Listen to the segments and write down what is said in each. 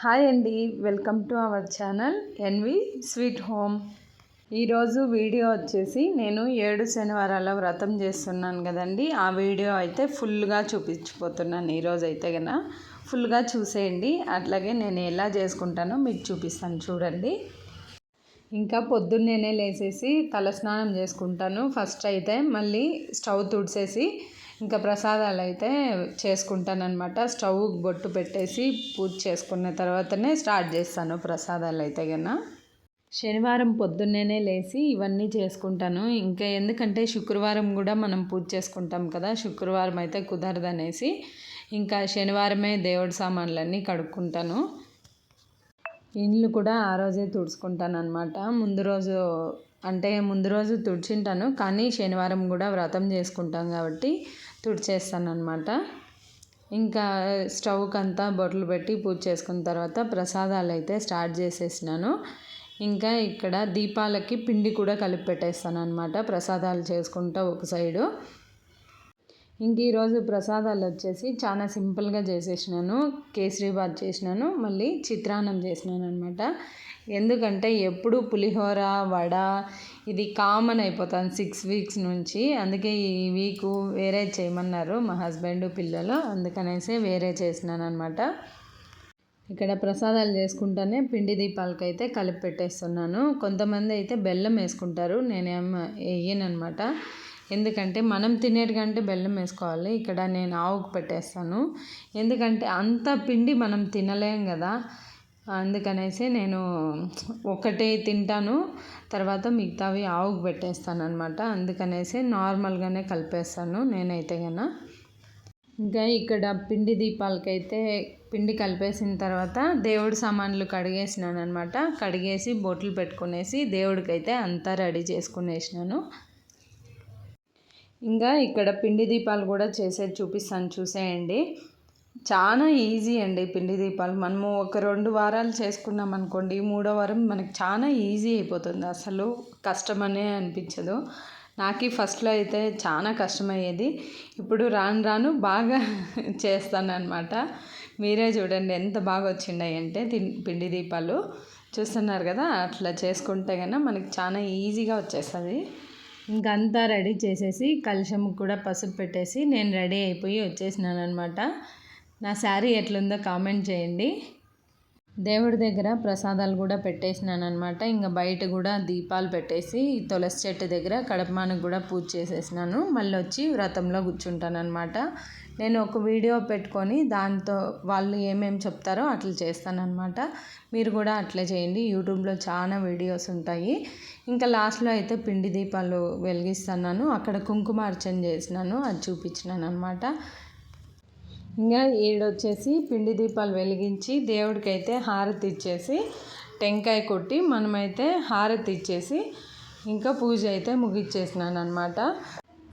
Hi అండి welcome to our channel NV sweet home. ఈరోజు video వచ్చేసి నేను ఏడు శనివారాల వ్రతం చేస్తున్నాను కదండి. ఆ వీడియో అయితే ఫుల్గా చూపించిపోతున్నాను ఈరోజు అయితే కన్నా ఫుల్గా చూసేయండి అట్లాగే నేను ఎలా చేసుకుంటానో మీకు చూపిస్తాను చూడండి. ఇంకా పొద్దున్నేనే లేసేసి తలస్నానం చేసుకుంటాను. ఫస్ట్ అయితే మళ్ళీ స్టవ్ తుడిసేసి ఇంకా ప్రసాదాలు అయితే చేసుకుంటానమాట స్టవ్ బొట్టు పెట్టేసి పూజ చేసుకున్న తర్వాతనే స్టార్ట్ చేస్తాను ప్రసాదాలు అయితే కన్నా శనివారం పొద్దున్నేనే లేచి ఇవన్నీ చేసుకుంటాను. ఇంకా ఎందుకంటే శుక్రవారం కూడా మనం పూజ చేసుకుంటాం కదా శుక్రవారం అయితే కుదరదనేసి ఇంకా శనివారమే దేవుడి సామాన్లన్నీ కడుక్కుంటాను. ఇండ్లు కూడా ఆ రోజే తుడుచుకుంటాను అనమాట ముందు రోజు అంటే ముందు రోజు తుడిచింటాను కానీ శనివారం కూడా వ్రతం చేసుకుంటాం కాబట్టి తుడిచేస్తాను అనమాట ఇంకా స్టవ్కి అంతా బొట్లు పెట్టి పూజ చేసుకున్న తర్వాత ప్రసాదాలు అయితే స్టార్ట్ చేసేసినాను. ఇంకా ఇక్కడ దీపాలకి పిండి కూడా కలిపి పెట్టేస్తాను అనమాట ప్రసాదాలు చేసుకుంటా ఒక సైడు. ఇంక ఈరోజు ప్రసాదాలు వచ్చేసి చాలా సింపుల్గా చేసేసినాను. కేసరీబాద్ చేసినాను మళ్ళీ చిత్రాన్నం చేసినాను అనమాట ఎందుకంటే ఎప్పుడు పులిహోర వడ ఇది కామన్ అయిపోతుంది సిక్స్ వీక్స్ నుంచి. అందుకే ఈ వీక్ వేరే చేయమన్నారు మా హస్బెండ్ పిల్లలు. అందుకనేసి వేరే చేసినాను అనమాట ఇక్కడ ప్రసాదాలు చేసుకుంటానే పిండి దీపాలకు అయితే కలిపి పెట్టేస్తున్నాను. కొంతమంది అయితే బెల్లం వేసుకుంటారు. నేనేం వేయనమాట ఎందుకంటే మనం తినేటికంటే బెల్లం వేసుకోవాలి. ఇక్కడ నేను ఆవుకు పెట్టేస్తాను. ఎందుకంటే అంత పిండి మనం తినలేం కదా. అందుకనేసి నేను ఒకటే తింటాను. తర్వాత మిగతావి ఆవుకు పెట్టేస్తాను అనమాట అందుకనేసి నార్మల్గానే కలిపేస్తాను నేనైతే కన్నా ఇంకా ఇక్కడ పిండి దీపాలకైతే పిండి కలిపేసిన తర్వాత దేవుడి సామాన్లు కడిగేసినాను అనమాట కడిగేసి బొట్లు పెట్టుకునేసి దేవుడికైతే అంతా రెడీ చేసుకునేసినాను. ఇంకా ఇక్కడ పిండి దీపాలు కూడా చేసేది చూపిస్తాను చూసేయండి. చాలా ఈజీ అండి పిండి దీపాలు. మనము ఒక రెండు వారాలు చేసుకున్నాం అనుకోండి మూడో వారం మనకి చాలా ఈజీ అయిపోతుంది. అసలు కష్టమనే అనిపించదు. నాకు ఫస్ట్లో అయితే చాలా కష్టమయ్యేది. ఇప్పుడు రాను రాను బాగా చేస్తానన్నమాట. మీరే చూడండి ఎంత బాగా వచ్చిండాయి అంటే పిండి దీపాలు. చూస్తున్నారు కదా అట్లా చేసుకుంటే కన్నా మనకి చాలా ఈజీగా వచ్చేస్తుంది. ఇంకంతా రెడీ చేసేసి కలుషం కూడా పసుపు పెట్టేసి నేను రెడీ అయిపోయి వచ్చేసినాను అనమాట నా శారీ ఎట్లుందో కామెంట్ చేయండి. దేవుడి దగ్గర ప్రసాదాలు కూడా పెట్టేసినాను అనమాట ఇంకా బయట కూడా దీపాలు పెట్టేసి తులసి చెట్టు దగ్గర కడపమానికి కూడా పూజ చేసేసినాను. మళ్ళీ వచ్చి వ్రతంలో కూర్చుంటాను అనమాట నేను ఒక వీడియో పెట్టుకొని దాంతో వాళ్ళు ఏమేమి చెప్తారో అట్లా చేస్తానమాట మీరు కూడా అట్లే చేయండి. యూట్యూబ్లో చాలా వీడియోస్ ఉంటాయి. ఇంకా లాస్ట్లో అయితే పిండి దీపాలు వెలిగిస్తున్నాను. అక్కడ కుంకుమార్చన చేసినాను. అది చూపించినాను అనమాట ఇంకా ఈడొచ్చేసి పిండి దీపాలు వెలిగించి దేవుడికి అయితే హారతి ఇచ్చేసి టెంకాయ కొట్టి మనమైతే హారతి ఇచ్చేసి ఇంకా పూజ అయితే ముగిచ్చేసినాను అనమాట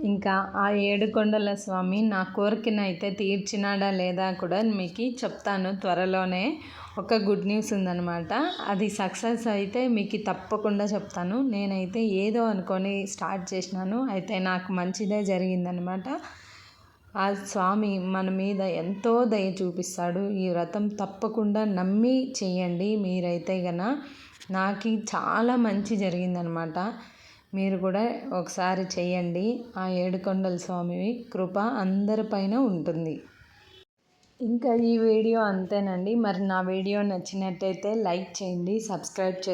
ఇంకా ఆ ఏడుకొండల స్వామి నా కోరికనైతే తీర్చినాడా లేదా కూడా మీకు చెప్తాను త్వరలోనే. ఒక గుడ్ న్యూస్ ఉందనమాట అది సక్సెస్ అయితే మీకు తప్పకుండా చెప్తాను. నేనైతే ఏదో అనుకొని స్టార్ట్ చేసినాను. అయితే నాకు మంచిదే జరిగిందనమాట ఆ స్వామి మన మీద ఎంతో దయ చూపిస్తాడు. ఈ వ్రతం తప్పకుండా నమ్మి చేయండి. మీరైతే గన నాకు చాలా మంచి జరిగిందనమాట. మీరు కూడా ఒకసారి చేయండి. ఆ ఏడుకొండల స్వామి కృప అందరిపైన ఉంటుంది. ఇంకా ఈ వీడియో అంతేనండి. మరి నా వీడియో నచ్చినట్టయితే లైక్ చేయండి సబ్స్క్రైబ్ చేయండి.